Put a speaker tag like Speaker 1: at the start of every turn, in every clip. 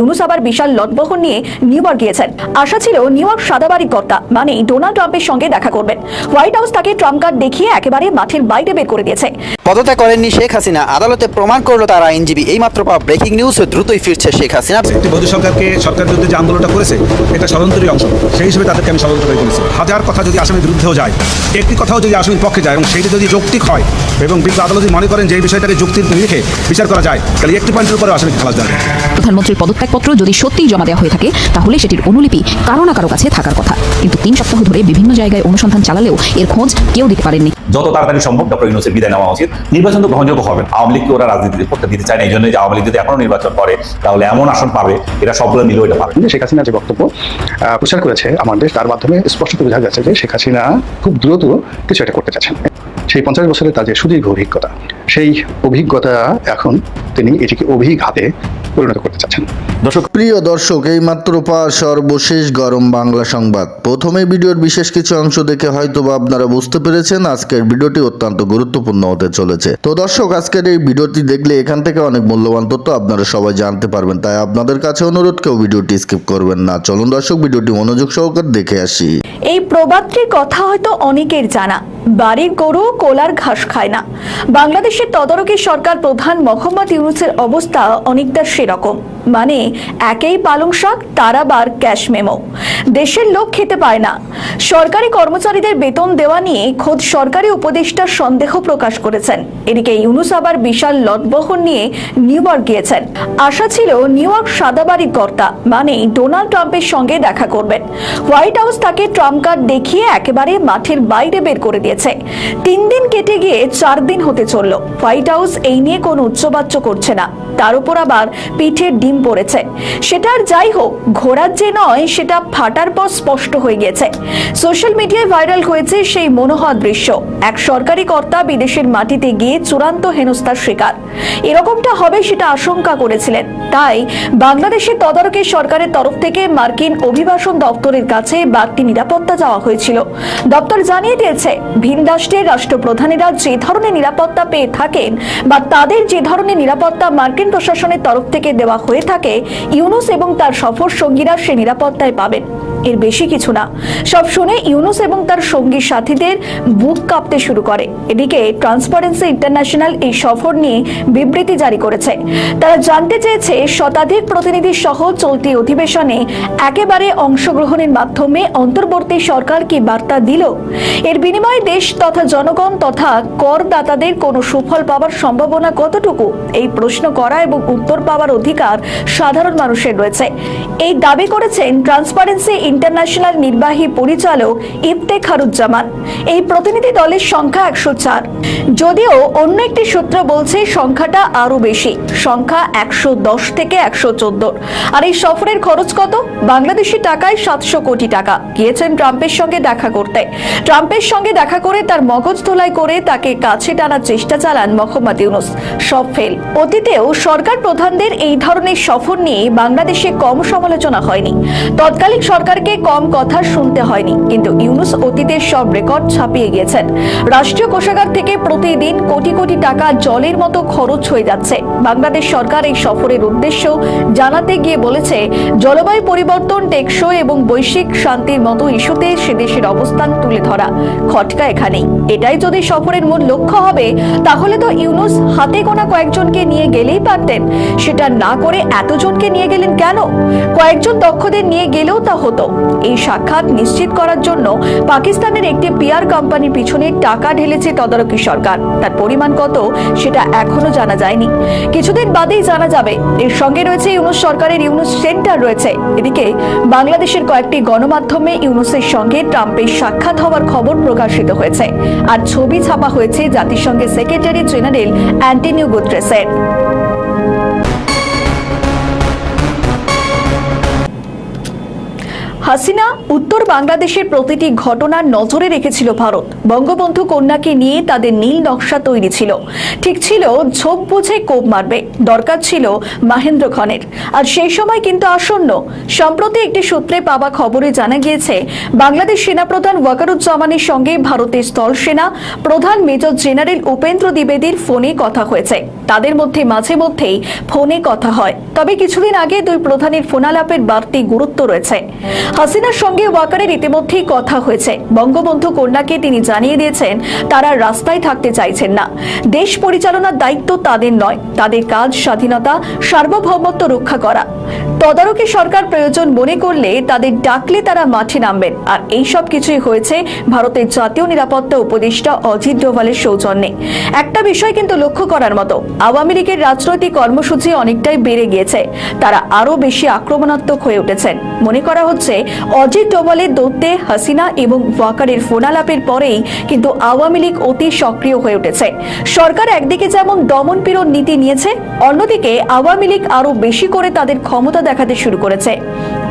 Speaker 1: ইউনুস আবার বিশাল লটবহন নিয়ে new York গিয়েছেন। আশা ছিল নিউ ইয়র্ক সাদাবাড়ি কর্তা মানে ডোনাল্ড ট্রাম্পের সঙ্গে দেখা করবেন। হোয়াইট হাউস তাকে ট্রাম্প কার্ড দেখিয়ে একেবারে মাঠের বাইরে বের করে দিয়েছে।
Speaker 2: পদত্যাগ করেননি শেখ হাসিনা। আদালতে প্রমাণ করল তার আইনজীবী। এইমাত্র পাওয়া ব্রেকিং নিউজ দ্রুতই ফিরছে শেখ হাসিনা।
Speaker 3: একটি বৈধ সরকারকে সরকার বিরুদ্ধে যে আন্দোলনটা করেছে এটা ষড়যন্ত্রেরই অংশ। সেই হিসেবে তাদেরকে আমি ষড়যন্ত্র করে করেছি হাজার কথা যদি আসামির বিরুদ্ধেও যায় একটি কথাও যদি আসামির পক্ষে যায় এবং সেইটি যদি যৌক্তিক হয় এবং বিজ্ঞ আদালত মনে করেন যে এই বিষয়টাকে যুক্তির নিরিখে বিচার করা যায় তাহলে একটি পয়েন্টের উপরে আসামি খালাস যাবে
Speaker 4: প্রধানমন্ত্রীর পদত্যাগপত্র যদি সত্যিই জমা দেওয়া হয়ে থাকে তাহলে সেটির অনুলিপি কারও না কারও কাছে থাকার কথা। কিন্তু তিন সপ্তাহ ধরে বিভিন্ন জায়গায় অনুসন্ধান চালালেও এর খোঁজ কেউ দিতে পারেননি।
Speaker 5: যত তাড়াতাড়ি সম্ভব ডক্টর ইউনুসের বিদায় নেওয়া উচিত। নির্বাচন তো গ্রহণযোগ্য হবে। আওয়ামী লীগকে ওরা রাজনীতি করতে দিতে চায় না এই জন্য যে আওয়ামী লীগ যদি এখনও নির্বাচন করে তাহলে এমন আসন পাবে এরা সবগুলো নিলেও এটা পাবে।
Speaker 6: শেখ হাসিনা যে বক্তব্য আহ, প্রচার করেছে আমার দেশ তার মাধ্যমে স্পষ্ট বোঝা যাচ্ছে যে শেখ হাসিনা খুব দ্রুত কিছু একটা করতে চাচ্ছেন। সেই পঞ্চাশ বছরের তার যে সুদীর্ঘ অভিজ্ঞতা সেই অভিজ্ঞতা এখন তিনি এটিকে অভিঘাতে পরিণত করতে চাচ্ছেন।
Speaker 2: দর্শক,
Speaker 7: প্রিয় দর্শক এই মাত্র পাওয়া সর্বশেষ গরম বাংলা সংবাদ। প্রথমে ভিডিওর বিশেষ কিছু অংশ দেখে হয়তো বা আপনারা বুঝতে পেরেছেন, আজকের ভিডিওটি অত্যন্ত গুরুত্বপূর্ণ হতে চলেছে। তো দর্শক, আজকের এই ভিডিওটি দেখলে এখান থেকে অনেক মূল্যবান তথ্য আপনারা সবাই জানতে পারবেন, তাই আপনাদের কাছে অনুরোধ, কেউ ভিডিওটি স্কিপ করবেন না। চলুন দর্শক, ভিডিওটি মনোযোগ সহকারে দেখে আসি।
Speaker 1: এই প্রবাদটির কথা হয়তো অনেকের জানা। বাড়ির গরু কোলার ঘাস খায় না। বাংলাদেশের তদারকি সরকার প্রধান মোহাম্মদ ইউনুসের অবস্থা অনেকটা সেরকম। মানে একেই পালং শাক, তার আবার ক্যাশ মেমো। দেশের লোক খেতে পায় না। সরকারি কর্মচারীদের বেতন দেওয়া নিয়ে খোদ সরকারি উপদেষ্টা সন্দেহ প্রকাশ করেছেন। এদিকে ইউনুস আবার বিশাল লটবহন নিয়ে নিউ ইয়র্ক গিয়েছেন। আশা ছিল নিউ ইয়র্ক সাদাবাড়ির কর্তা মানে ডোনাল্ড ট্রাম্পের সঙ্গে দেখা করবেন। হোয়াইট হাউস তাকে ট্রাম্প কার্ড দেখিয়ে একেবারে মাঠের বাইরে বের করে দিয়েছে। তিন দিন কেটে গিয়ে চার দিন হতে চলল। হোয়াইট হাউস এই নিয়ে কোনো উচ্চবাচ্য করছে না। তার উপর আবার পিঠের ডিম পড়েছে। সেটা আর যাই হোক ঘোরার যে নয়, সেটা ফাটার পর স্পষ্ট হয়ে গেছে। সোশ্যাল মিডিয়ায় ভাইরাল হয়েছে সেই মনোহর দৃশ্য। এক সরকারি কর্তা বিদেশের মাটিতে গিয়ে চূড়ান্ত হেনস্থার শিকার। এরকমটা হবে সেটা আশঙ্কা করেছিলেন। তাই বাংলাদেশের তদারকি সরকারের তরফ থেকে মার্কিন অভিবাসন দপ্তরের কাছে বাড়তি নিরাপত্তা চাওয়া হয়েছিল। দপ্তর জানিয়ে দিয়েছে, ভিন রাষ্ট্রের রাষ্ট্রপ্রধানেরা যে ধরনের নিরাপত্তা পেয়ে থাকেন বা তাদের যে ধরনের নিরাপত্তা মার্কিন প্রশাসনের তরফ থেকে দেওয়া হয়ে থাকে ইউনুস এবং তার সফর সঙ্গীরা সে নিরাপত্তায় পাবেন। এর বেশি কিছু না। সব শুনে ইউনুস এবং তার সঙ্গী সাথীদের বুক কাঁপতে শুরু করে। এদিকে ট্রান্সপারেন্সি ইন্টারন্যাশনাল এই সফর নিয়ে বিবৃতি জারি করেছে। তারা জানতে চেয়েছে, শতাধিক প্রতিনিধি সহ চলতি অধিবেশনে একেবারে অংশগ্রহণের মাধ্যমে অন্তর্বর্তী সরকার কি বার্তা দিল? এর বিনিময়ে দেশ তথা জনগণ তথা করদাতাদের কোনো সুফল পাওয়ার সম্ভাবনা কতটুকু? এই প্রশ্ন করা এবং উত্তর পাওয়ার অধিকার সাধারণ মানুষের রয়েছে। এই দাবি করেছেন ট্রান্সপারেন্সি ইন্টারন্যাশনাল নির্বাহী পরিচালক ইফতেখারুজ্জামান এই প্রতিনিধি দলের সংখ্যা একশো চার। যদিও অন্য একটি সূত্র বলছে সংখ্যাটা আরও বেশি। সংখ্যা একশো দশ থেকে একশো চোদ্দ। আর এই সফরের খরচ কত? বাংলাদেশি টাকায় সাতশো কোটি টাকা। গিয়েছেন ট্রাম্পের সঙ্গে দেখা করতে। ট্রাম্পের সঙ্গে দেখা করে তার মগজ ধোলাই করে তাকে কাছে টানার চেষ্টা চালান মোহাম্মদ ইউনুস। সব ফেল। অতীতেও সরকার প্রধানদের এই ধরনের সফর নিয়ে বাংলাদেশে কম সমালোচনা হয়নি। তৎকালীন সরকারকে কম কথা শুনতে হয়নি, কিন্তু ইউনুস অতীতের সব রেকর্ড ছাপিয়ে গিয়েছেন। রাষ্ট্রীয় কোষাগার থেকে প্রতিদিন কোটি কোটি টাকা জলের মতো খরচ হয়ে যাচ্ছে। বাংলাদেশ সরকার এই সফরের উদ্দেশ্য জানাতে গিয়ে বলেছে, জলবায়ু পরিবর্তন টেকসই এবং বৈশ্বিক শান্তির মতো ইস্যুতে সে দেশের অবস্থান তুলে ধরা খটকা এখানেই। এটাই যদি সফরের মূল লক্ষ্য হবে, তাহলে তো ইউনুস হাতে গোনা কয়েকজনকে নিয়ে গেলেই পারতেন। সেটা না করে এতজনকে নিয়ে গেলেন কেন? কয়েকজন দক্ষদের নিয়ে গেলেও তা হতো। এই সাক্ষাৎ নিশ্চিত করার জন্য পাকিস্তানের একটি পিয়ার কোম্পানির পিছনে টাকা ঢেলেছে তদারকি সরকার। তার পরিমাণ কত সেটা এখনও জানা যায়নি। কিছুদিন বাদেই জানা যাবে। এর সঙ্গে রয়েছে ইউনুস সরকারের ইউনুস সেন্টার রয়েছে। এদিকে বাংলাদেশের কয়েকটি গণমাধ্যমে ইউনুসের সঙ্গে ট্রাম্পের সাক্ষাৎ হওয়ার খবর প্রকাশিত হয়েছে। আর ছবি ছাপা হয়েছে জাতিসংঘের সেক্রেটারি জেনারেল অ্যান্টনিও গুত্রেসের। হাসিনা উত্তর বাংলাদেশের প্রতিটি ঘটনার নজরে রেখেছিল ভারত। বঙ্গবন্ধু কন্যাকে নিয়ে তাদের নীল নকশা তৈরি ছিল। ঠিক ছিল, ঝোপ বুঝে কোপ মারবে। দরকার ছিল মাহেন্দ্র খনের। আর সেই সময় কিন্তু আসন্ন। সম্প্রতি একটি সূত্রে পাওয়া খবরে জানা গিয়েছে, বাংলাদেশ সেনাপ্রধান ওয়াকারুজ্জামানের সঙ্গে ভারতের স্থল সেনা প্রধান মেজর জেনারেল উপেন্দ্র দ্বিবেদীর ফোনে কথা হয়েছে। তাদের মধ্যে মাঝে মধ্যেই ফোনে কথা হয়। তবে কিছুদিন আগে দুই প্রধানের ফোনালাপের বাড়তি গুরুত্ব রয়েছে। হাসিনার সঙ্গে ওয়াকারের ইতিমধ্যেই কথা হয়েছে। বঙ্গবন্ধু কন্যাকে তিনি জানিয়ে দিয়েছেন, তারা রাস্তায় থাকতে চাইছেন না। দেশ পরিচালনার দায়িত্ব তাদের নয়, তাদের কাজ, স্বাধীনতা, সার্বভৌমত্ব রক্ষা করা। তদারকি সরকার প্রয়োজন মনে করলে তাদের ডাকলে তারা মাঠে নামবেন। আর এই সব কিছুই হয়েছে ভারতের জাতীয় নিরাপত্তা উপদেষ্টা অজিত ডোভালের সৌজন্যে। একটা বিষয় কিন্তু লক্ষ্য করার মতো, আওয়ামী লীগের রাজনৈতিক কর্মসূচি অনেকটাই বেড়ে গিয়েছে। তারা আরও বেশি আক্রমণাত্মক হয়ে উঠেছেন। মনে করা হচ্ছে অজিত ডোভালের দৌত্যে হাসিনা এবং ওয়াকারের ফোনালাপের পরেই কিন্তু আওয়ামী লীগ অতি সক্রিয় হয়ে উঠেছে। সরকার একদিকে যেমন দমন পীড়ন নীতি নিয়েছে, অন্যদিকে আওয়ামী লীগ আরও বেশি করে তাদের ক্ষমতা দেখাতে শুরু করেছে।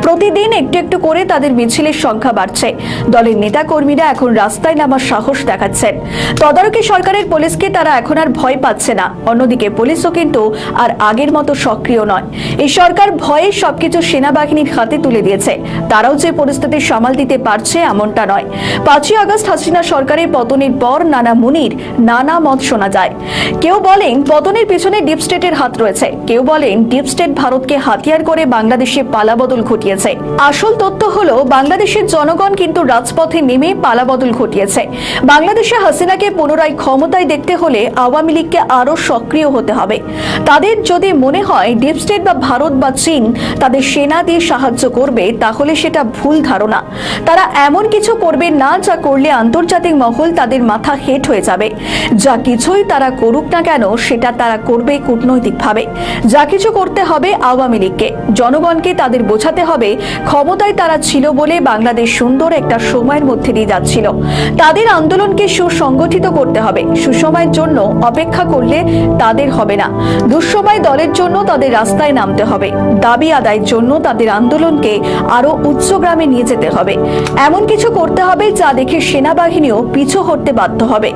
Speaker 1: প্রতিদিন একটু একটু করে তাদের মিছিলের সংখ্যা বাড়ছে। দলের নেতাকর্মীরা এখন রাস্তায় নামার সাহস দেখাচ্ছেন তদারকি সরকারের পুলিশকে তারা এখন আর ভয় পাচ্ছে না। অন্যদিকে পুলিশও কিন্তু আর আগের মতো সক্রিয় নয়। এই সরকার ভয়ে সবকিছু সেনাবাহিনীর হাতে তুলে দিয়েছে। তারাও যে পরিস্থিতি সামাল দিতে পারছে এমনটা নয়। পাঁচই আগস্ট হাসিনা সরকারের পতনের পর নানা মুনির, নানা মত শোনা যায়। কেউ বলেন পতনের পিছনে ডিপ স্টেটের হাত রয়েছে। কেউ বলেন ডিপ স্টেট ভারতকে হাতিয়ার করে বাংলাদেশে পালাবদল ঘটিয়েছে আসল তথ্য হলো, বাংলাদেশের জনগণ কিন্তু রাজপথে নেমে পালাবদল ঘটিয়েছে। বাংলাদেশে হাসিনাকে পুনরায় ক্ষমতায় দেখতে হলে আওয়ামী লীগকে আরও সক্রিয় হতে হবে। তাদের যদি মনে হয় ডিপ স্টেট বা ভারত বা চীন তাদের সেনা দিয়ে সাহায্য করবে, তাহলে সেটা ভুল ধারণা। তারা এমন কিছু করবে না যা করলে আন্তর্জাতিক মহল তাদের মাথা হেট হয়ে যাবে। যা কিছুই তারা করুক না কেন, সেটা তারা করবে কূটনৈতিকভাবে। যা কিছু করতে হবে আওয়ামী লীগকে। জনগণকে তাদের বোঝাতে হবে ক্ষমতায় তারা ছিল বলে বাংলাদেশ সুন্দর একটা সময়ের মধ্যে দিয়ে যাচ্ছিল। তাদের আন্দোলনকে সুসংগঠিত করতে হবে। সুসময়ের জন্য অপেক্ষা করলে তাদের হবে না। দুঃসময় দলের জন্য তাদের রাস্তায় নামতে হবে। দাবি আদায়ের জন্য তাদের আন্দোলনকে আরও উচ্চগ্রামে নিয়ে যেতে হবে। এমন কিছু করতে হবে যা দেখে সেনাবাহিনীও পিছু হটতে বাধ্য হবে।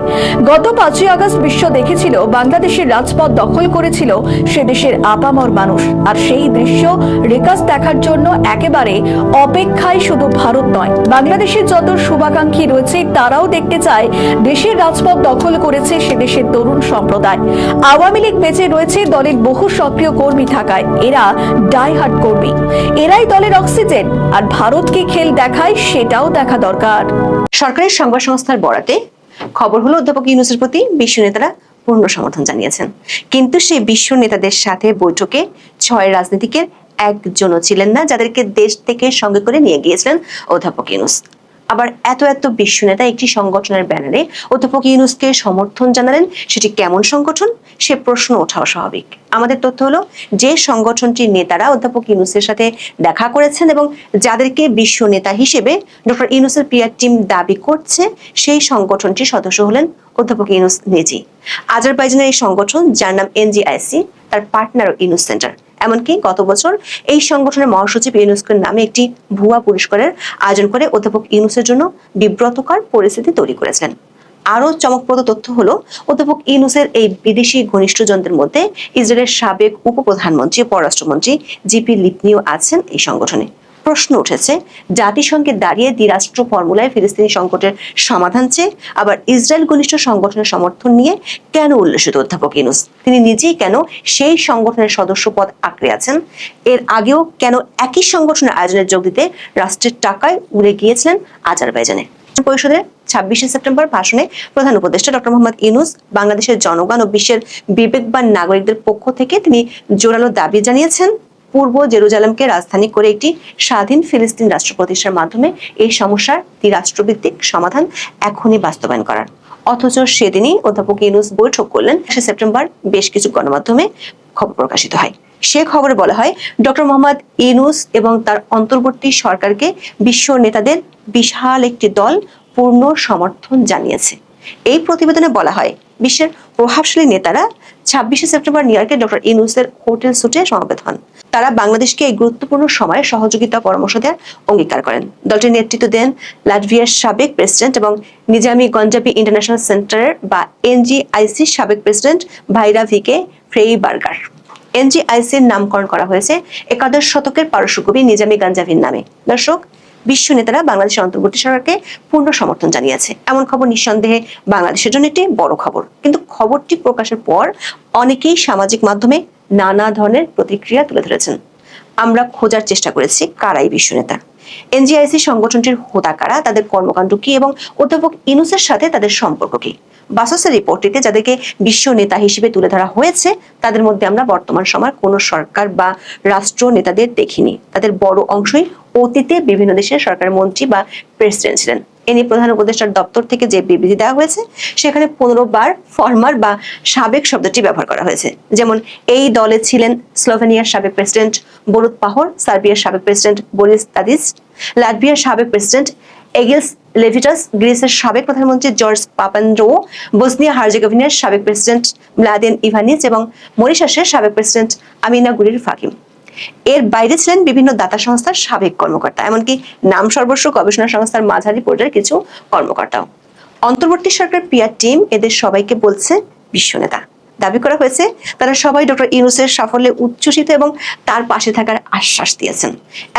Speaker 1: গত পাঁচই আগস্ট বিশ্ব দেখেছিল বাংলাদেশের রাজপথ দখল করেছিল সে দেশের আপামর মানুষ। আর সেই দৃশ্য রেকাস দেখার জন্য একেবারে অপেক্ষায় শুধু ভারত নয়। বাংলাদেশের যত শুভাকাঙ্ক্ষী রয়েছে, তারাও দেখতে চায় দেশের রাজপথ দখল করেছে সে দেশের তরুণ সম্প্রদায়। আওয়ামী লীগ বেঁচে রয়েছে দলের বহু সক্রিয় কর্মী থাকায়, এরা ডাইহার্ট কর্মী। এরাই দলের অক্সিজেন, আর ভারতকে খেল দেখায় সেটাও দেখা দরকার।
Speaker 8: সরকারের সংবাদ সংস্থার বরাতে খবর হলো, অধ্যাপক ইউনুসের প্রতি বিশ্ব নেতারা পূর্ণ সমর্থন জানিয়েছেন। কিন্তু সেই বিশ্ব নেতাদের সাথে বৈঠকে ছয় রাজনীতিকের একজনও ছিলেন না, যাদেরকে দেশ থেকে সঙ্গে করে নিয়ে গিয়েছিলেন অধ্যাপক ইউনুস। আবার এত এত বিশ্ব নেতা একটি সংগঠনের ব্যানারে অধ্যাপক ইউনুসকে সমর্থন জানালেন, সেটি কেমন সংগঠন? সে প্রশ্ন ওঠাও স্বাভাবিক। আমাদের তথ্য হলো, যে সংগঠনটির নেতারা অধ্যাপক ইউনুসের সাথে দেখা করেছেন এবং যাদেরকে বিশ্ব নেতা হিসেবে ডক্টর ইউনুসের পিয়ার টিম দাবি করছে, সেই সংগঠনটির সদস্য হলেন অধ্যাপক ইউনুস নিজেই আজারবাইজানের এই সংগঠন, যার নাম এনজিআইসি, তার পার্টনার ইউনুস সেন্টার এমনকি গত বছর এই সংগঠনের মহাসচিব ইউনেস্কোর নামে একটি ভুয়া পুরস্কারের আয়োজন করে অধ্যাপক ইউনুসের জন্য বিব্রতকর পরিস্থিতি তৈরি করেছেন। আরও চমকপ্রদ তথ্য হল, অধ্যাপক ইউনুসের এই বিদেশি ঘনিষ্ঠজনদের মধ্যে ইসরায়েলের সাবেক উপপ্রধানমন্ত্রী পররাষ্ট্রমন্ত্রী জিপি লিপনিও আছেন এই সংগঠনে। প্রশ্ন উঠেছে, জাতিসংঘে দাঁড়িয়ে দ্বিরাষ্ট্র ফর্মুলায় ফিলিস্তিনি সংকটের সমাধান চেয়ে আবার ইসরায়েল ঘনিষ্ঠ সংগঠনের সমর্থন নিয়ে কেন উল্লেখিত অধ্যাপক ইনুস তিনি নিজেই কেন সেই সংগঠনের সদস্য পদ আঁকড়ে আছেন? এর আগেও কেন একই সংগঠনের আয়োজনের যোগ দিতে রাষ্ট্রের টাকায় উড়ে গিয়েছিলেন আজারবাইজানে? পরিষদের ছাব্বিশে সেপ্টেম্বর ভাষণে প্রধান উপদেষ্টা ডক্টর মোহাম্মদ ইনুস বাংলাদেশের জনগণ ও বিশ্বের বিবেকবান নাগরিকদের পক্ষ থেকে তিনি জোরালো দাবি জানিয়েছেন পূর্ব জেরুজালেমকে রাজধানী করে একটি স্বাধীন ফিলিস্তিন রাষ্ট্র প্রতিষ্ঠার মাধ্যমে এই সমস্যার রাষ্ট্রভিত্তিক সমাধান এখনই বাস্তবায়ন করার। অথচ সেদিনই অধ্যাপক ইউনুস বৈঠক করলেন সে সেপ্টেম্বর বেশ কিছু গণমাধ্যমে খবর প্রকাশিত হয়। সে খবরে বলা হয়, ডক্টর মোহাম্মদ ইউনুস এবং তার অন্তর্বর্তী সরকারকে বিশ্ব নেতাদের বিশাল একটি দল পূর্ণ সমর্থন জানিয়েছে। এই প্রতিবেদনে বলা হয়, বিশ্বের প্রভাবশালী নেতারা ছাব্বিশে সেপ্টেম্বর নিউ ইয়র্কে ডক্টর ইনুসের হোটেল সুটে সমবেত হন। তারা বাংলাদেশকে এই গুরুত্বপূর্ণ সময়ে সহযোগিতা পরামর্শ দেওয়ার অঙ্গীকার করেন। দলটির নেতৃত্ব দেন লাটভিয়ার সাবেক প্রেসিডেন্ট এবং নিজামি গঞ্জাবি ইন্টারন্যাশনাল সেন্টারের বা এনজিআইসির সাবেক প্রেসিডেন্ট ভাইরা ভিকে ফ্রেইবার্গার। এনজিআইসির নামকরণ করা হয়েছে একাদশ শতকের পারস্য কবি নিজামি গাঞ্জাভির নামে। দর্শক বিশ্ব নেতারা বাংলাদেশের অন্তর্বর্তী সরকারকে পূর্ণ সমর্থন জানিয়েছে। এমন খবর নিঃসন্দেহে বাংলাদেশের জন্য একটি বড় খবর। কিন্তু খবরটি প্রকাশের পর অনেকেই সামাজিক মাধ্যমে নানা ধরনের প্রতিক্রিয়া তুলে ধরেছেন। আমরা খোঁজার চেষ্টা করেছি কারাই বিশ্ব নেতা। এনজিআইসি সংগঠনটির হোতা কারা, তাদের কর্মকাণ্ড কি এবং অধ্যাপক ইনুসের সাথে তাদের সম্পর্ক কি? বাসসের রিপোর্টটিতে যাদেরকে বিশ্ব নেতা হিসেবে তুলে ধরা হয়েছে, তাদের মধ্যে আমরা বর্তমান সময়ের কোনো সরকার বা রাষ্ট্র নেতাদের দেখিনি। তাদের বড় অংশই অতীতে বিভিন্ন দেশের সরকারের মন্ত্রী বা প্রেসিডেন্ট ছিলেন। এ নিয়ে প্রধান উপদেষ্টার দপ্তর থেকে যে বিবৃতি দেওয়া হয়েছে, সেখানে পনেরো বার ফরমার বা সাবেক শব্দটি ব্যবহার করা হয়েছে। যেমন, এই দলে ছিলেন স্লোভেনিয়ার সাবেক প্রেসিডেন্ট বরুদ পাহর, সার্বিয়ার সাবেক প্রেসিডেন্ট বরিস তাদিস লাটভিয়ার সাবেক প্রেসিডেন্ট এগেলস লেভিটাস, গ্রিসের সাবেক প্রধানমন্ত্রী জর্জ পাপান্ড্রো বসনিয়া হার্জেগোভিনার সাবেক প্রেসিডেন্ট ম্লাদেন ইভানিস এবং মরিশাসের সাবেক প্রেসিডেন্ট আমিনা গুরির ফাকিম। এর বাইরে ছিলেন বিভিন্ন দাতা সংস্থার সাবেক কর্মকর্তা, এমনকি নাম সর্বস্ব গবেষণা সংস্থার মাঝারি পর্যায়ের কিছু কর্মকর্তাও। অন্তর্বর্তী সরকার পিয়ার টিম এদের সবাইকে বলছে বিশ্ব নেতা। দাবি করা হয়েছে, তারা সবাই ডক্টর ইউনুসের সাফল্যে উচ্ছ্বসিত এবং তার পাশে থাকার আশ্বাস দিয়েছেন।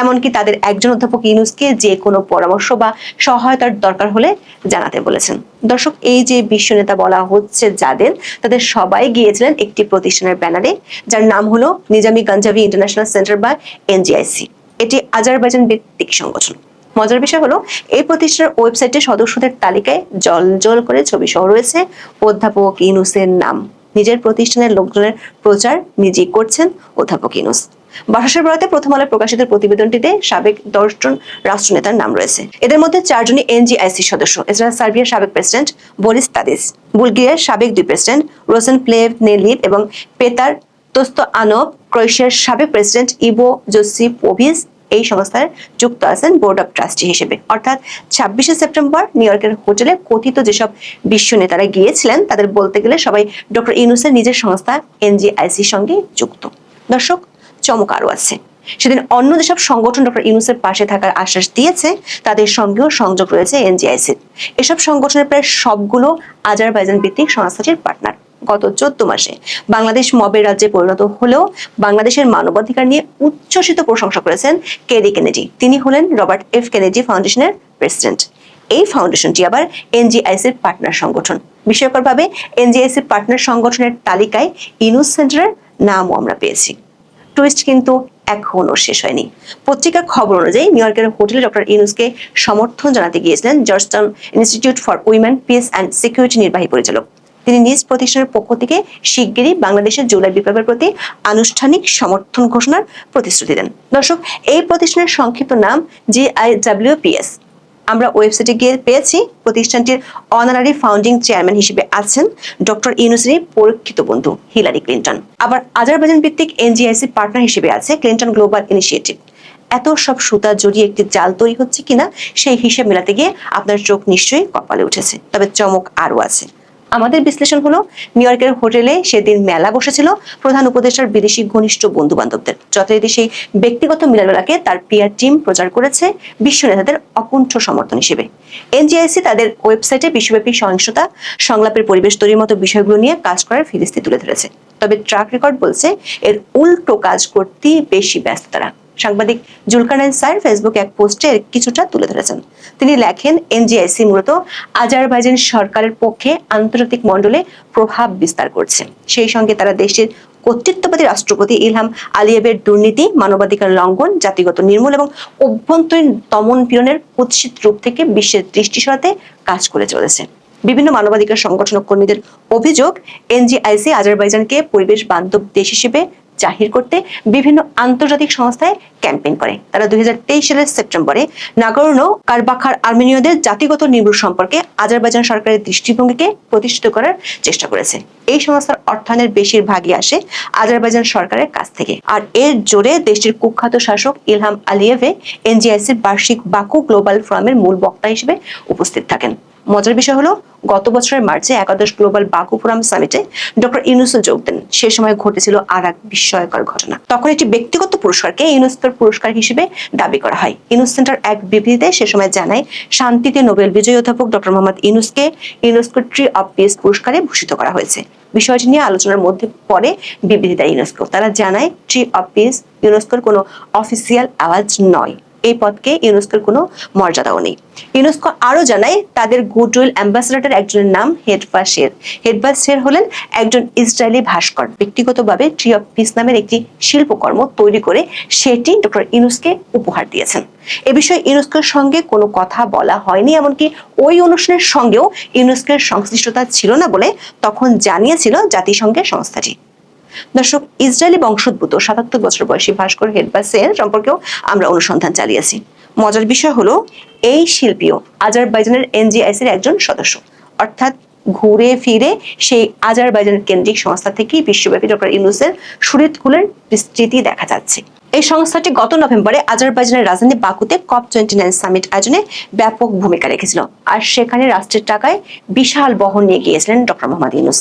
Speaker 8: এমনকি তাদের একজন অধ্যাপক ইউনুসকে যে কোনো পরামর্শ বা সহায়তার দরকার হলে জানাতে বলেছেন। দর্শক, এই যে বিশ্ব নেতা বলা হচ্ছে যাদের, তাদের সবাই গিয়েছিলেন একটি প্রতিষ্ঠানের ব্যানারে, যার নাম হলো নিজামি গাঞ্জাভি ইন্টারন্যাশনাল সেন্টার বা এনজিআইসি। এটি আজারবাইজান ভিত্তিক সংগঠন। মজার বিষয় হলো, এই প্রতিষ্ঠানের ওয়েবসাইটে সদস্যদের তালিকায় জল জল করে ছবি সহ রয়েছে অধ্যাপক ইনুসের নাম। নিজের প্রতিষ্ঠানের লোকজনের প্রচার নিজেই করছেন অধ্যাপক ইনুস বাসাসের বরাতে প্রথম আলোয় প্রকাশিত প্রতিবেদনটিতে সাবেক দশজন রাষ্ট্রনেতার নাম রয়েছে। এদের মধ্যে চারজনই এনজিআইসি সদস্য, এছাড়া সার্বিয়ার সাবেক প্রেসিডেন্ট বরিস তাদিস, বুলগেরিয়ার সাবেক দুই প্রেসিডেন্ট রোসেন প্লেভ নেলিভ এবং পেতার তোস্ত আনব ক্রোয়েশিয়ার সাবেক প্রেসিডেন্ট ইভো জোসিপোভিস এই সংস্থার যুক্ত আছেন বোর্ড অব ট্রাস্টি হিসেবে। অর্থাৎ ছাব্বিশে সেপ্টেম্বর নিউ ইয়র্কের হোটেলে কথিত যেসব বিশ্ব নেতারা গিয়েছিলেন, তাদের বলতে গেলে সবাই ডক্টর ইউনুসের নিজের সংস্থা এনজিআইসির সঙ্গে যুক্ত। দর্শক, চমক আরও আছে। সেদিন অন্য যেসব সংগঠন ডক্টর ইউনুসের পাশে থাকার আশ্বাস দিয়েছে, তাদের সঙ্গেও সংযোগ রয়েছে এনজিআইসির। এসব সংগঠনের প্রায় সবগুলো আজারবাইজান ভিত্তিক সংস্থাটির পার্টনার। গত চোদ্দ মাসে বাংলাদেশ মবের রাজ্যে পরিণত হলেও বাংলাদেশের মানবাধিকার নিয়ে উচ্ছ্বসিত প্রশংসা করেছেন কেডি কেনেডি। তিনি হলেন রবার্ট এফ কেনেডি ফাউন্ডেশনের প্রেসিডেন্ট। এই ফাউন্ডেশনটি আবার এনজিআইসির পার্টনার সংগঠন। বিস্ময়করভাবে এনজিআইসির পার্টনার সংগঠনের তালিকায় ইনুস সেন্টারের নামও আমরা পেয়েছি। টুইস্ট কিন্তু এখনও শেষ হয়নি। পত্রিকার খবর অনুযায়ী নিউ ইয়র্কের হোটেলে ডক্টর ইনুসকে সমর্থন জানাতে গিয়েছিলেন Georgetown Institute for Women, peace and security নির্বাহী পরিচালক। তিনি নিজ প্রতিষ্ঠানের পক্ষ থেকে শিগগিরই বাংলাদেশের জুলাই বিপ্লবের প্রতি আনুষ্ঠানিক সমর্থন ঘোষণার প্রতিশ্রুতি দেন। দর্শক, এই প্রতিষ্ঠানের সংক্ষিপ্ত নাম জিআইডব্লিউপিএস আমরা ওয়েবসাইটে গিয়ে পেয়েছি, প্রতিষ্ঠানটির অনারারি ফাউন্ডিং চেয়ারম্যান হিসেবে আছেন ডক্টর ইউনুসের পরীক্ষিত বন্ধু হিলারি ক্লিন্টন। আবার আজারবাইজান ভিত্তিক এনজিআইসি পার্টনার হিসেবে আছে ক্লিন্টন গ্লোবাল ইনিশিয়েটিভ এত সব সুতা জড়িয়ে একটি জাল তৈরি হচ্ছে কিনা সেই হিসেব মেলাতে গিয়ে আপনার চোখ নিশ্চয়ই কপালে উঠেছে, তবে চমক আরও আছে। আমাদের বিশ্লেষণ হলো, নিউ ইয়র্কের হোটেলে সেদিন মেলা বসেছিল প্রধান উপদেষ্টার বিদেশি ঘনিষ্ঠ বন্ধু বান্ধবদের যথারীতি সেই ব্যক্তিগত মিলনমেলাকে তার পিআর টিম প্রচার করেছে বিশ্ব নেতাদের অকুণ্ঠ সমর্থন হিসেবে। এনজিআইসি তাদের ওয়েবসাইটে বিশ্বব্যাপী সহিংসতা, সংলাপের পরিবেশ তৈরির মতো বিষয়গুলো নিয়ে কাজ করার ফিরিস্তি তুলে ধরেছে। তবে ট্রাক রেকর্ড বলছে, এর উল্টো কাজ করতেই বেশি ব্যস্ত তারা। সাংবাদিক জুলকানাইন স্যার ফেসবুকে এক পোস্টে কিছুটা তুলে ধরেছেন। তিনি লেখেন, এনজিআইসি মূলত আজারবাইজান সরকারের পক্ষে আন্তর্জাতিক মণ্ডলে প্রভাব বিস্তার করছে। সেই সঙ্গে তারা দেশের কর্তৃত্ববাদী রাষ্ট্রপতি ইলহাম আলিয়েবের দুর্নীতি, মানবাধিকার লঙ্ঘন, জাতিগত নির্মূল এবং অভ্যন্তরীণ দমন পীড়নের কুৎসিত রূপ থেকে বিশ্বের দৃষ্টি সরাতে কাজ করে চলেছে। বিভিন্ন মানবাধিকার সংগঠন কর্মীদের অভিযোগ, এনজিআইসি আজারবাইজানকে পরিবেশ বান্ধব দেশ হিসেবে জাহির করতে বিভিন্ন আন্তর্জাতিক সংস্থায় ক্যাম্পেইন করে। তারা দুই সালের সেপ্টেম্বরে নাগর্ণ কারবাখার আর্মেনীয়দের জাতিগত নির্মূল সম্পর্কে আজারবাইজান সরকারের দৃষ্টিভঙ্গিকে প্রতিষ্ঠিত করার চেষ্টা করেছে। এই সংস্থার অর্থায়নের বেশিরভাগই আসে আজারবাইজান সরকারের কাছ থেকে। আর এর জোরে দেশটির কুখ্যাত শাসক ইলহাম আলিয়েভে এনজিআইসির বার্ষিক বাকু গ্লোবাল ফোরামের মূল বক্তা হিসেবে উপস্থিত থাকেন। মজার বিষয় হলো, গত বছরের মার্চে একাদশ গ্লোবাল বাকু ফোরাম সামিটে ডক্টর ইউনুসও যোগ দেন। সে সময় ঘটেছিল আর এক বিস্ময়কর ঘটনা। তখন একটি ব্যক্তিগত পুরস্কারকে ইউনেস্কোর পুরস্কার হিসেবে দাবি করা হয়। ইউনুস সেন্টার এক বিবৃতিতে সে সময় জানায়, শান্তিতে নোবেল বিজয়ী অধ্যাপক ডক্টর মোহাম্মদ ইউনুসকে ইউনেস্কো ট্রি অফ পিস পুরস্কারে ভূষিত করা হয়েছে। বিষয়টি নিয়ে আলোচনার মধ্যে পরে বিবৃতি দেয় ইউনেস্কো। তারা জানায়, ট্রি অফ পিস ইউনেস্কোর কোনো অফিসিয়াল আওয়াজ নয়। এই পদকে ইউনেস্কোর কোনো মর্যাদাও নেই। ইউনেস্কো আরও জানায়, তাদের গুডউইল অ্যাম্বাসেডর একজনের নাম হেডবা শের। হেডবা শের হলেন একজন ইসরায়েলি ভাস্কর। ব্যক্তিগতভাবে ট্রি অফ পিস নামের একটি শিল্পকর্ম তৈরি করে সেটি ডক্টর ইউনুসকে উপহার দিয়েছেন। এ বিষয়ে ইউনেস্কোর সঙ্গে কোনো কথা বলা হয়নি, এমনকি ওই অনুষ্ঠানের সঙ্গেও ইউনেস্কোর সংশ্লিষ্টতা ছিল না বলে তখন জানিয়েছিল জাতিসংঘের সংস্থাটি। দর্শক, ইসরায়েলি বংশোদ্ভূত সাতাত্তর বছর বয়সী ভাস্কর হেডবাসের সম্পর্কেও আমরা অনুসন্ধান চালিয়েছি। মজার বিষয় হলো, এই শিল্পীও আজারবাইজানের এনজিআইসির একজন সদস্য। অর্থাৎ ঘুরে ফিরে সেই আজারবাইজান কেন্দ্রিক সংস্থা থেকেই বিশ্বব্যাপী ডক্টর ইউনুসের সুরিত কুলের বিস্তৃতি দেখা যাচ্ছে। এই সংস্থাটি গত নভেম্বরে আজারবাইজানের রাজধানী বাকুতে কপ টোয়েন্টি নাইন সামিট আয়োজনে ব্যাপক ভূমিকা রেখেছিল। আর সেখানে রাষ্ট্রের টাকায় বিশাল বহন নিয়ে গিয়েছিলেন ডক্টর মোহাম্মদ ইউনুস।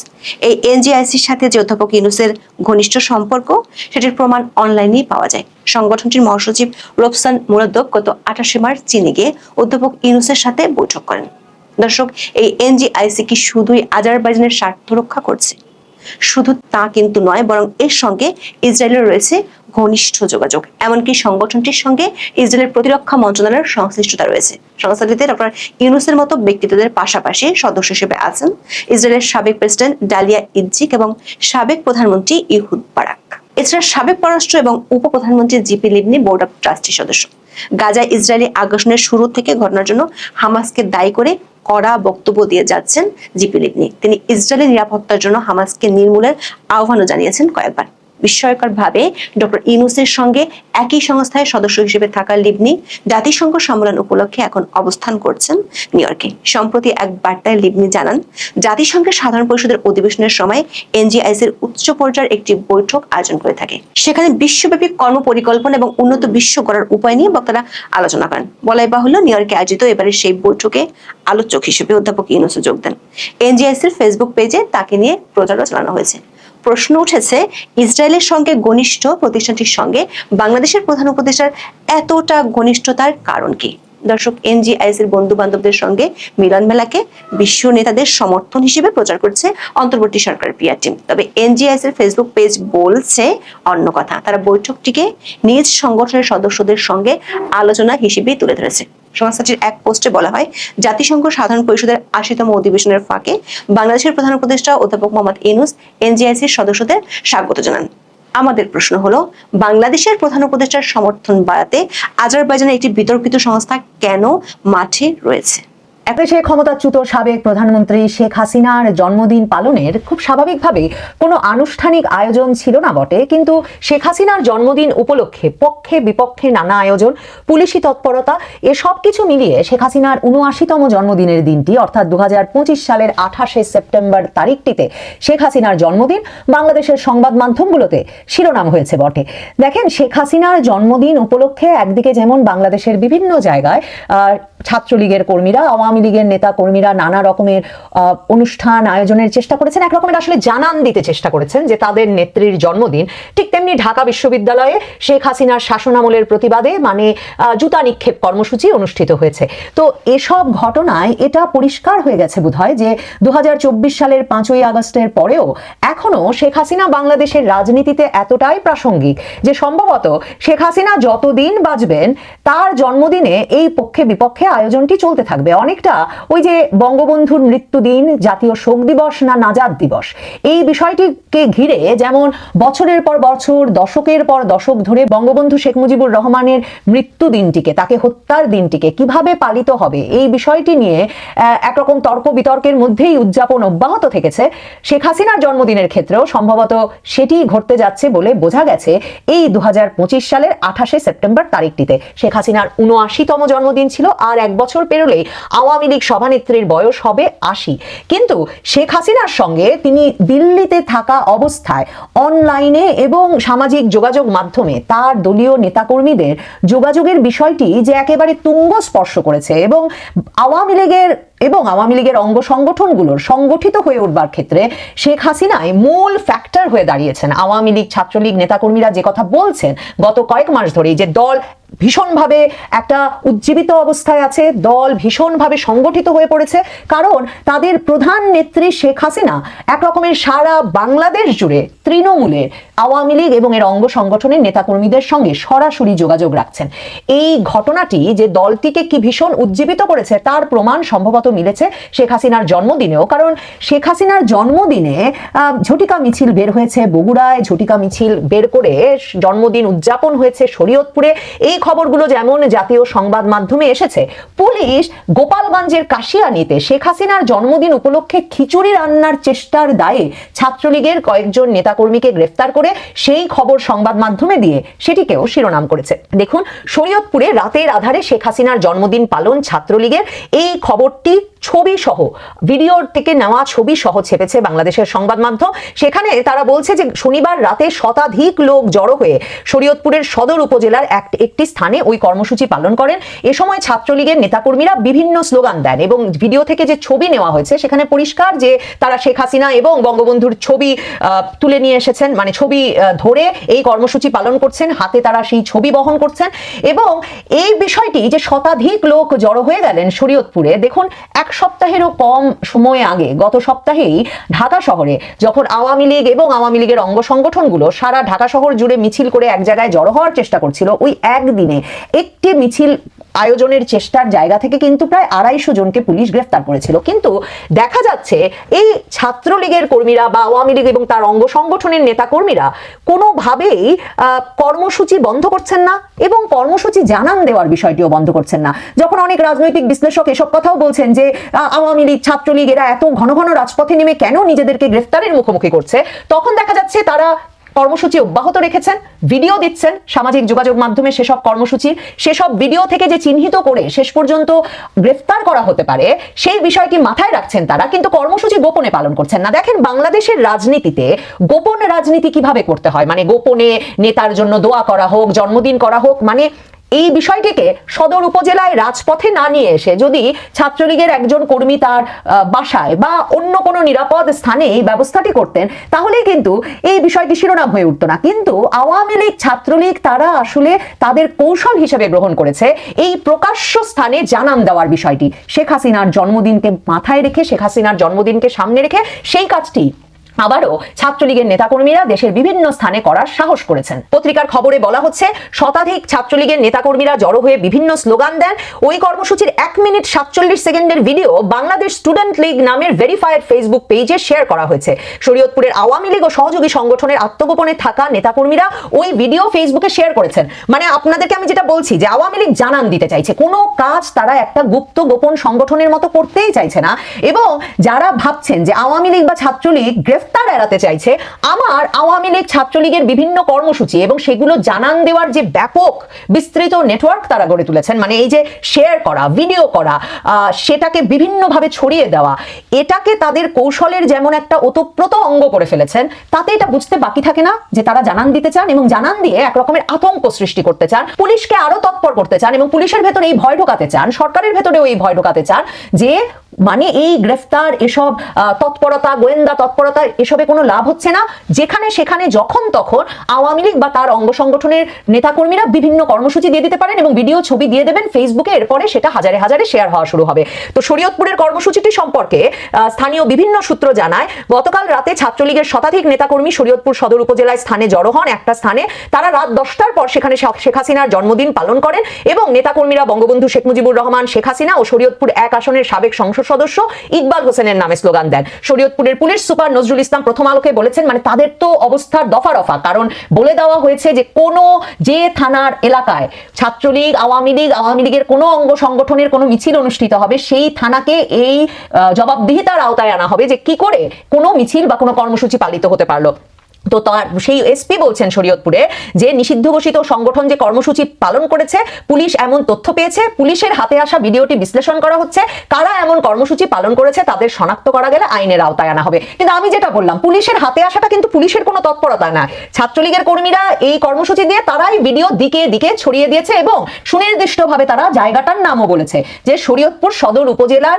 Speaker 8: এই এনজিআইসির সাথে যে অধ্যাপক ইউনুসের ঘনিষ্ঠ সম্পর্ক, সেটির প্রমাণ অনলাইনেই পাওয়া যায়। সংগঠনটির মহাসচিব রোবসান মুরাদ্দব গত আঠাশে মার্চ চীনে গিয়ে অধ্যাপক ইউনুসের সাথে বৈঠক করেন। দর্শক, এই এনজিআইসি কি শুধুই আজারবাইজানের স্বার্থ রক্ষা করছে? শুধু তা কিন্তু নয়, বরং এর সঙ্গে ইসরায়েলের রয়েছে ঘনিষ্ঠ যোগাযোগ। এমনকি সংগঠনটির সঙ্গে ইসরায়েলের প্রতিরক্ষা মন্ত্রণালয়ের সংশ্লিষ্টতা রয়েছে। সংস্থাটিতে ডক্টর ইউনুসের মতো ব্যক্তিত্বদের পাশাপাশি সদস্য হিসেবে আছেন ইসরায়েলের সাবেক প্রেসিডেন্ট ডালিয়া ইজ্জিক এবং সাবেক প্রধানমন্ত্রী ইহুদ বারাক। এছাড়া সাবেক পররাষ্ট্র এবং উপপ্রধানমন্ত্রী Tzipi Livni, board of trustee সদস্য। গাজায় ইসরায়েলি আগ্রাসনের শুরু থেকে ঘটনার জন্য হামাসকে দায়ী করে কড়া বক্তব্য দিয়ে যাচ্ছেন জিপি লিবনি তিনি ইসরায়েলি নিরাপত্তার জন্য হামাসকে নির্মূলের আহ্বানও জানিয়েছেন কয়েকবার। বিস্ময়কর ভাবে ডক্টর ইনুসের সঙ্গে একই সংস্থায় সদস্য হিসেবে থাকা লিবনি জাতিসংঘ সম্মেলন উপলক্ষে এখন অবস্থান করছেন নিউ ইয়র্কে। সম্প্রতি এক বার্তায় লিবনি জানান জাতিসংঘের সাধারণ পরিষদের অধিবেশনের সময় এনজিআইসির উচ্চ পর্যায়ের একটি বৈঠক আয়োজন করে থাকে। সেখানে বিশ্বব্যাপী কর্ম পরিকল্পনা এবং উন্নত বিশ্ব গড়ার উপায় নিয়ে বক্তারা আলোচনা করেন। বলাই বাহুল্য, নিউ ইয়র্কে আয়োজিত এবারের সেই বৈঠকে আলোচক হিসেবে অধ্যাপক ইউনুসও যোগ দেন। এনজিআইসির ফেসবুক পেজে তাকে নিয়ে প্রচারও চালানো হয়েছে। প্রশ্ন উঠেছে ইসরায়েলের সঙ্গে ঘনিষ্ঠ প্রতিষ্ঠানটির সঙ্গে বাংলাদেশের প্রধান উপদেষ্টার এতটা ঘনিষ্ঠতার কারণ কি? দর্শক এনজিআইসির বন্ধু বান্ধবদের সঙ্গে মিলন মেলাকে বিশ্ব নেতাদের সমর্থন হিসেবে প্রচার করছে অন্তর্বর্তী সরকার পিআর টিম। তবে এনজিআইসির ফেসবুক পেজ বলছে অন্য কথা, তারা বৈঠকটিকে নিজ সংগঠনের সদস্যদের সঙ্গে আলোচনা হিসেবেই তুলে ধরেছে। সংস্থাটির এক পোস্টে বলা হয়, জাতিসংঘ সাধারণ পরিষদের আশিতম অধিবেশনের ফাঁকে বাংলাদেশের প্রধান উপদেষ্টা অধ্যাপক মোহাম্মদ ইনুস এনজিআইসির সদস্যদের স্বাগত জানান। আমাদের প্রশ্ন হলো, বাংলাদেশের প্রধান উপদেষ্টার সমর্থন বাড়াতে আজারবাইজানের একটি বিতর্কিত সংস্থা কেন মাঠে রয়েছে?
Speaker 9: দেশে ক্ষমতাচ্যুত সাবেক প্রধানমন্ত্রী শেখ হাসিনার জন্মদিন পালনের খুব স্বাভাবিকভাবে কোনো আনুষ্ঠানিক আয়োজন ছিল না বটে। কিন্তু শেখ হাসিনার জন্মদিন উপলক্ষে পক্ষে বিপক্ষে নানা আয়োজন, পুলিশি তৎপরতা, এসব কিছু মিলিয়ে শেখ হাসিনার উনআশিতম জন্মদিনের দিনটি, অর্থাৎ দু হাজার পঁচিশ সালের আঠাশে সেপ্টেম্বর তারিখটিতে শেখ হাসিনার জন্মদিন বাংলাদেশের সংবাদ মাধ্যমগুলোতে শিরোনাম হয়েছে বটে। দেখেন, শেখ হাসিনার জন্মদিন উপলক্ষে একদিকে যেমন বাংলাদেশের বিভিন্ন জায়গায় ছাত্রলীগের কর্মীরা, আওয়ামী লীগের নেতা কর্মীরা নানা রকমের অনুষ্ঠান, আয়োজনের চেষ্টা করেছেন। এক রকমের আসলে জানান দিতে চেষ্টা করেছেন যে তাদের নেত্রীর জন্মদিন ঠিক তেমনি ঢাকা বিশ্ববিদ্যালয়ে শেখ হাসিনার শাসনামলের প্রতিবাদে মানে জুতা নিক্ষেপ কর্মসূচি অনুষ্ঠিত হয়েছে। তো এসব ঘটনায় এটা পরিষ্কার হয়ে গেছে বোধহয় যে দু হাজার চব্বিশ সালের পাঁচই আগস্টের পরেও এখনও শেখ হাসিনা বাংলাদেশের রাজনীতিতে এতটাই প্রাসঙ্গিক যে সম্ভবত শেখ হাসিনা যতদিন বাঁচবেন, তার জন্মদিনে এই পক্ষে বিপক্ষে আয়োজনটি চলতে থাকবে। অনেকটা ওই যে বঙ্গবন্ধুর মৃত্যুদিন, জাতীয় শোক দিবস না নাজাদ দিবস? এই বিষয়টিকে ঘিরে যেমন বছরের পর বছর, দশকের পর দশক ধরে বঙ্গবন্ধু শেখ মুজিবুর রহমানের মৃত্যু দিনটিকে তাকে হত্যার দিনটিকে কীভাবে পালিত হবে, এই বিষয়টি নিয়ে একরকম তর্ক বিতর্কের মধ্যেই উদযাপন অব্যাহত থেকেছে। শেখ হাসিনার জন্মদিনের ক্ষেত্রেও সম্ভবত সেটি ঘটতে যাচ্ছে বলে বোঝা গেছে এই দু হাজার পঁচিশ সালের আঠাশে সেপ্টেম্বর তারিখটিতে। শেখ হাসিনার উনআশিতম জন্মদিন ছিল, আর এক বছর পেরোলেই আওয়ামী আওয়ামী লীগ সভানেত্রীর বয়স হবে আশি। কিন্তু শেখ হাসিনার সঙ্গে তিনি দিল্লিতে থাকা অবস্থায় অনলাইনে এবং সামাজিক যোগাযোগ মাধ্যমে তার দলীয় নেতাকর্মীদের যোগাযোগের বিষয়টি যে একেবারে তুঙ্গ স্পর্শ করেছে এবং আওয়ামী লীগের এবং আওয়ামী লীগের অঙ্গ সংগঠনগুলোর সংগঠিত হয়ে উঠবার ক্ষেত্রে শেখ হাসিনাই মূল ফ্যাক্টর হয়ে দাঁড়িয়েছেন। আওয়ামী লীগ, ছাত্রলীগ নেতাকর্মীরা যে কথা বলছেন গত কয়েক মাস ধরেই যে দল ভীষণভাবে একটা উজ্জীবিত অবস্থায় আছে। দল ভীষণভাবে সংগঠিত হয়ে পড়েছে। কারণ তাদের প্রধান নেত্রী শেখ হাসিনা একরকমের সারা বাংলাদেশ জুড়ে তৃণমূলে আওয়ামী লীগ এবং এর অঙ্গ সংগঠনের নেতাকর্মীদের সঙ্গে সরাসরি যোগাযোগ রাখছেন। এই ঘটনাটি যে দলটিকে কি ভীষণ উজ্জীবিত করেছে, তার প্রমাণ সম্ভবত মিলেছে শেখ হাসিনার জন্মদিনেও। কারণ শেখ হাসিনার জন্মদিনে ঝটিকা মিছিল বের হয়েছে বগুড়ায়। ঝটিকা মিছিল বের করে জন্মদিন উদযাপন হয়েছে শরীয়তপুরে। এই খবরগুলো যেমন জাতীয় সংবাদ মাধ্যমে এসেছে, পুলিশ গোপালগঞ্জের কাশিয়ানিতে শেখ হাসিনার জন্মদিন উপলক্ষে খিচুড়ি রান্নার চেষ্টার দায়ে ছাত্রলীগের কয়েকজন নেতাকর্মীকে গ্রেফতার করে সেই খবর সংবাদ মাধ্যমে দিয়ে সেটিকেও শিরোনাম করেছে। দেখুন, শরীয়তপুরে রাতের আধারে শেখ হাসিনার জন্মদিন পালন ছাত্রলীগের এই খবরটি ছবি সহ ভিডিও থেকে নেওয়া ছবি সহ ছেপেছে বাংলাদেশের সংবাদ মাধ্যম। সেখানে তারা বলছে যে শনিবার রাতে শতাধিক লোক জড়ো হয়ে শরীয়তপুরের সদর উপজেলার এক- একটি স্থানে ওই কর্মসূচি পালন করেন। এ সময় ছাত্রলীগের নেতাকর্মীরা বিভিন্ন স্লোগান দেন এবং ভিডিও থেকে যে ছবি নেওয়া হয়েছে, সেখানে পরিষ্কার যে তারা শেখ হাসিনা এবং বঙ্গবন্ধুর ছবি তুলে নিয়ে এসেছেন মানে ছবি আহ, ধরে এই কর্মসূচি পালন করছেন হাতে তারা সেই ছবি বহন করছেন এবং এই বিষয়টি যে শতাধিক লোক জড়ো হয়ে গেলেন শরীয়তপুরে দেখুন এক সপ্তাহেরও কম সময় আগে গত সপ্তাহেই ঢাকা শহরে যখন আওয়ামী লীগ এবং আওয়ামী লীগের অঙ্গ সংগঠনগুলো সারা ঢাকা শহর জুড়ে মিছিল করে এক জায়গায় জড়ো হওয়ার চেষ্টা করছিল ওই একদিনে একটি মিছিল আয়োজনের চেষ্টার জায়গা থেকে কিন্তু প্রায় আড়াইশো জনকে পুলিশ গ্রেফতার করেছিল। কিন্তু দেখা যাচ্ছে এই ছাত্রলীগের কর্মীরা বা আওয়ামী লীগ এবং তার অঙ্গ সংগঠনের নেতা কর্মীরা কোনোভাবেই আহ, কর্মসূচি বন্ধ করছেন না এবং কর্মসূচি জানান দেওয়ার বিষয়টিও বন্ধ করছেন না। যখন অনেক রাজনৈতিক বিশ্লেষক এসব কথাও বলছেন যে আওয়ামী লীগ ছাত্রলীগ এরা এত ঘন ঘন রাজপথে নেমে কেন নিজেদেরকে গ্রেফতারের মুখোমুখি করছে তখন দেখা যাচ্ছে তারা কর্মসূচি অব্যাহত রেখেছেন, ভিডিও দিচ্ছেন সামাজিক যোগাযোগ মাধ্যমে সেসব কর্মসূচি, সেসব ভিডিও থেকে যে চিহ্নিত করে শেষ পর্যন্ত গ্রেফতার করা হতে পারে, সেই বিষয়টি মাথায় রাখছেন তারা, কিন্তু কর্মসূচি গোপনে পালন করছেন না। দেখেন, বাংলাদেশের রাজনীতিতে গোপন রাজনীতি কীভাবে করতে হয়? মানে গোপনে নেতার জন্য দোয়া করা হোক, জন্মদিন করা হোক মানে এই বিষয়টিকে সদর উপজেলায় রাজপথে না নিয়ে এসে যদি ছাত্রলীগের একজন কর্মী তার বাসায় বা অন্য কোনো নিরাপদ স্থানে এই ব্যবস্থাটি করতেন তাহলে কিন্তু এই বিষয়টি শিরোনাম হয়ে উঠতো না। কিন্তু আওয়ামী লীগ, ছাত্রলীগ তারা আসলে তাদের কৌশল হিসেবে গ্রহণ করেছে এই প্রকাশ্য স্থানে জানান দেওয়ার বিষয়টি। শেখ হাসিনার জন্মদিনকে মাথায় রেখে, শেখ হাসিনার জন্মদিনকে সামনে রেখে সেই কাজটি আবারও ছাত্রলীগের নেতাকর্মীরা দেশের বিভিন্ন স্থানে করার সাহস করেছেন। পত্রিকার খবরে বলা হচ্ছে, শতাধিক ছাত্রলীগের নেতাকর্মীরা জড়ো হয়ে বিভিন্ন স্লোগান দেন। ওই কর্মসূচির এক মিনিট সাতচল্লিশ সেকেন্ডের ভিডিও বাংলাদেশ স্টুডেন্ট লীগ নামের ভেরিফাইড ফেসবুক পেজে শেয়ার করা হয়েছে। শরীয়তপুরের আওয়ামী লীগ ও সহযোগী সংগঠনের আত্মগোপনে থাকা নেতাকর্মীরা ওই ভিডিও ফেসবুকে শেয়ার করেছেন। মানে আপনাদেরকে আমি যেটা বলছি যে আওয়ামী লীগ জানান দিতে চাইছে। কোনো কাজ তারা একটা গুপ্ত গোপন সংগঠনের মতো করতেই চাইছে না। এবং যারা ভাবছেন যে আওয়ামী লীগ বা ছাত্রলীগ গ্রেফতার এড়াতে চাইছে আমার আওয়ামী লীগ ছাত্রলীগের বিভিন্ন কর্মসূচি এবং সেগুলো জানান দেওয়ার যে ব্যাপক বিস্তৃত নেটওয়ার্ক তারা গড়ে তুলেছেন। মানে এই যে শেয়ার করা ভিডিও করা সেটাকে বিভিন্নভাবে ছড়িয়ে দেওয়া, এটাকে তাদের কৌশলের যেমন একটা ওতপ্রোত অঙ্গ করে ফেলেছেন, তাতে এটা বুঝতে বাকি থাকে না যে তারা জানান দিতে চান এবং জানান দিয়ে এক রকমের আতঙ্ক সৃষ্টি করতে চান, পুলিশকে আরও তৎপর করতে চান এবং পুলিশের ভেতরে এই ভয় ঢোকাতে চান, সরকারের ভেতরেও এই ভয় ঢোকাতে চান যে মানে এই গ্রেফতার, এসব তৎপরতা, গোয়েন্দা তৎপরতা, এসবে কোনো লাভ হচ্ছে না। যেখানে সেখানে যখন তখন আওয়ামী লীগ বা তার অঙ্গ সংগঠনের নেতাকর্মীরা বিভিন্ন কর্মসূচি দিয়ে দিতে পারেন এবং ভিডিও ছবি দিয়ে দেবেন ফেসবুকে। এরপরে সেটা হাজারে হাজারে শেয়ার হওয়া শুরু হবে। তো শরীয়তপুরের কর্মসূচিটি সম্পর্কে স্থানীয় বিভিন্ন সূত্র জানায়, গতকাল রাতে ছাত্রলীগের শতাধিক নেতাকর্মী শরীয়তপুর সদর উপজেলায় স্থানে জড়ো হন। একটা স্থানে তারা রাত দশটার পর সেখানে শেখ হাসিনার জন্মদিন পালন করেন এবং নেতাকর্মীরা বঙ্গবন্ধু শেখ মুজিবুর রহমান, শেখ হাসিনা ও শরীয়তপুর এক আসনের সাবেক সংসদ সদস্য ইকবাল হোসেনের নামে স্লোগান দেন। শরীয়তপুরের পুলিশ সুপার নজরুল ইসলাম প্রথম আলোকে বলেছেন মানে তাদের তো অবস্থার দফা রফা কারণ বলে দেওয়া হয়েছে যে কোনো যে থানার এলাকায় ছাত্রলীগ, আওয়ামী লীগ, আওয়ামী লীগের কোনো অঙ্গ সংগঠনের কোনো মিছিল অনুষ্ঠিত হবে, সেই থানাকে এই জবাবদিহিতার আওতায় আনা হবে যে কি করে কোনো মিছিল বা কোনো কর্মসূচি পালিত হতে পারল। তো তার, সেই এসপি বলছেন শরীয়তপুরে যে নিষিদ্ধ ঘোষিত সংগঠন যে কর্মসূচি পালন করেছে, পুলিশ এমন তথ্য পেয়েছে, পুলিশের হাতে আসা ভিডিওটি বিশ্লেষণ করা হচ্ছে, কারা এমন কর্মসূচি পালন করেছে তাদের শনাক্ত করা গেলে আইনের আওতায় আনা হবে। কিন্তু আমি যেটা বললাম, পুলিশের হাতে আসাটা কিন্তু পুলিশের কোনো তৎপরতা না ছাত্রলীগের কর্মীরা এই কর্মসূচি দিয়ে তারাই ভিডিও দিকে দিকে ছড়িয়ে দিয়েছে এবং সুনির্দিষ্টভাবে তারা জায়গাটার নামও বলেছে যে শরীয়তপুর সদর উপজেলার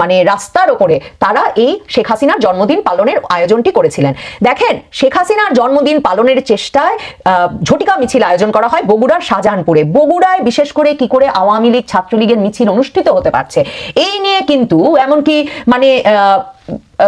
Speaker 9: মানে রাস্তার ওপরে তারা এই শেখ হাসিনার জন্মদিন পালনের আয়োজনটি করেছিলেন। দেখেন, শেখ হাসিনার জন্মদিন পালনের চেষ্টায় ঝটিকা মিছিল আয়োজন করা হয় বগুড়ার শাহজাহানপুরে। বগুড়ায় বিশেষ করে কি করে আওয়ামী লীগ ছাত্রলীগের মিছিল অনুষ্ঠিত হতে পারছে, এই নিয়ে কিন্তু এমনকি মানে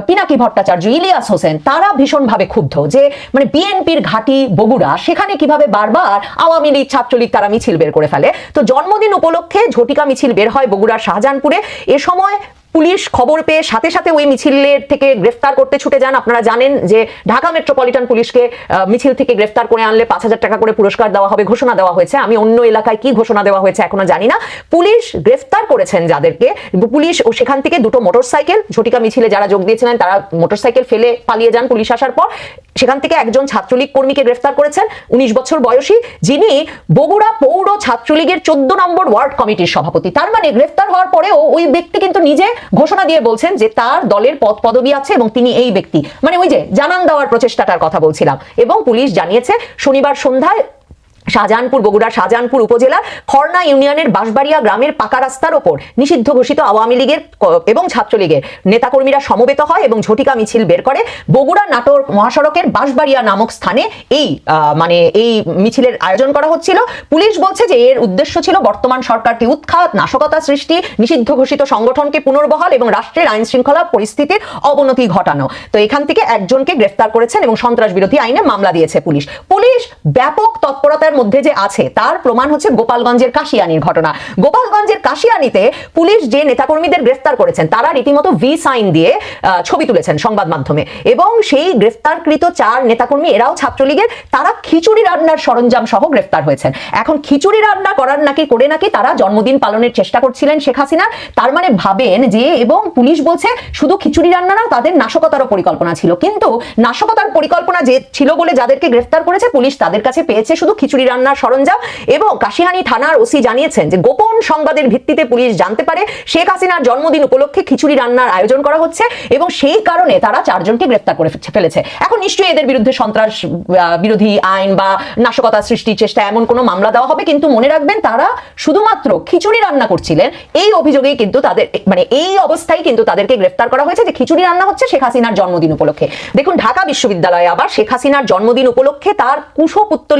Speaker 9: পিনাকি ভট্টাচার্য, ইলিয়াস হোসেন, তারা ভীষণভাবে ক্ষুব্ধ যে মানে বিএনপির ঘাঁটি বগুড়া, সেখানে কীভাবে বারবার আওয়ামী লীগ ছাত্রলীগ তারা মিছিল বের করে ফেলে। তো জন্মদিন উপলক্ষে ঝটিকা মিছিল বের হয় বগুড়ার শাহজাহানপুরে। এ সময় পুলিশ খবর পেয়ে সাথে সাথে ওই মিছিলের থেকে গ্রেফতার করতে ছুটে যান। আপনারা জানেন যে ঢাকা মেট্রোপলিটন পুলিশকে মিছিল থেকে গ্রেফতার করে আনলে পাঁচ হাজার টাকা করে পুরস্কার দেওয়া হবে, ঘোষণা দেওয়া হয়েছে। আমি অন্য এলাকায় কি ঘোষণা দেওয়া হয়েছে এখনও জানি না। পুলিশ গ্রেফতার করেছেন যাদেরকে। পুলিশ ও সেখান থেকে দুটো মোটরসাইকেল, ঝটিকা মিছিলে যারা যোগ দিয়েছিলেন, তারা মোটরসাইকেল ফেলে পালিয়ে যান পুলিশ আসার পর। সেখান থেকে একজন ছাত্রলীগ কর্মীকে গ্রেফতার করেছেন, উনিশ বছর বয়সী, যিনি বগুড়া পৌর ছাত্রলীগের চোদ্দ নম্বর ওয়ার্ড কমিটির সভাপতি। তার মানে গ্রেফতার হওয়ার পরেও ওই ব্যক্তি কিন্তু নিজে ঘোষণা দিয়ে বলছেন যে তার দলের পদ পদবি আছে এবং তিনি এই ব্যক্তি। মানে ওই যে জানান দেওয়ার প্রচেষ্টাটার কথা বলছিলাম। এবং পুলিশ জানিয়েছে, শনিবার সন্ধ্যায় শাহজাহানপুর বগুড়ার শাহজাহানপুর উপজেলার খর্না ইউনিয়নের বাঁশবাড়িয়া গ্রামের পাকা রাস্তার ওপর নিষিদ্ধ ঘোষিত আওয়ামী লীগের এবং ছাত্রলীগের। নেতাকর্মীরা সমবেত হয় এবং ঝটিকা মিছিল বের করে। বগুড়া নাটোর মহাসড়কের বাঁশবাড়িয়া নামক স্থানে এই মানে এই মিছিলের আয়োজন করা হচ্ছিল। পুলিশ বলছে যে এর উদ্দেশ্য ছিল বর্তমান সরকারকে উৎখাত, নাশকতা সৃষ্টি, নিষিদ্ধ ঘোষিত সংগঠনকে পুনর্বহাল এবং রাষ্ট্রের আইন শৃঙ্খলা পরিস্থিতির অবনতি ঘটানো। তো এখান থেকে একজনকে গ্রেফতার করেছেন এবং সন্ত্রাস বিরোধী আইনে মামলা দিয়েছে পুলিশ। পুলিশ ব্যাপক তৎপরতার মধ্যে যে আছে, তার প্রমাণ হচ্ছে গোপালগঞ্জের কাশিয়ানির ঘটনা। গোপালগঞ্জের কাশিয়ানিতে পুলিশ যে নেতাকর্মীদের গ্রেফতার করেছেন, তারা রীতিমতো ভি সাইন দিয়ে ছবি তুলেছেন সংবাদ মাধ্যমে। এবং সেই গ্রেফতারকৃত চার নেতাকর্মী, এরাও ছাত্রলীগের, তারা খিচুড়ি রান্নার সরঞ্জাম সহ গ্রেফতার হয়েছেন। এখন খিচুড়ি রান্না করার নাকি করে নাকি তারা জন্মদিন পালনের চেষ্টা করছিলেন শেখ হাসিনা তার মানে ভাবেন যে, এবং পুলিশ বলছে, শুধু খিচুড়ি রান্না না, তাদের নাশকতারও পরিকল্পনা ছিল। কিন্তু নাশকতার পরিকল্পনা যে ছিল বলে যাদেরকে গ্রেফতার করেছে, পুলিশ তাদের কাছে পেয়েছে শুধু খিচুড়ি রান্নার সরঞ্জাম এবং কাশিহানি থানার ওসি জানিয়েছেন যে গোপন সংবাদের ভিত্তিতে পুলিশ জানতে পারে শেখ হাসিনার জন্মদিন উপলক্ষে খিচুড়ি রান্নার আয়োজন করা হচ্ছে এবং সেই কারণে তারা চারজনকে গ্রেফতার করে ফেলেছে এখন নিশ্চয়ই এদের বিরুদ্ধে সন্ত্রাস বিরোধী আইন বা নাশকতা সৃষ্টির চেষ্টা এমন কোনো মামলা দেওয়া হবে। কিন্তু মনে রাখবেন, তারা শুধুমাত্র খিচুড়ি রান্না করছিলেন। এই অভিযোগেই কিন্তু তাদের মানে এই অবস্থায় কিন্তু তাদেরকে গ্রেফতার করা হয়েছে যে খিচুড়ি রান্না হচ্ছে শেখ হাসিনার জন্মদিন উপলক্ষে। দেখুন, ঢাকা বিশ্ববিদ্যালয়ে আবার শেখ হাসিনার জন্মদিন উপলক্ষে তার কুশপুত্তলি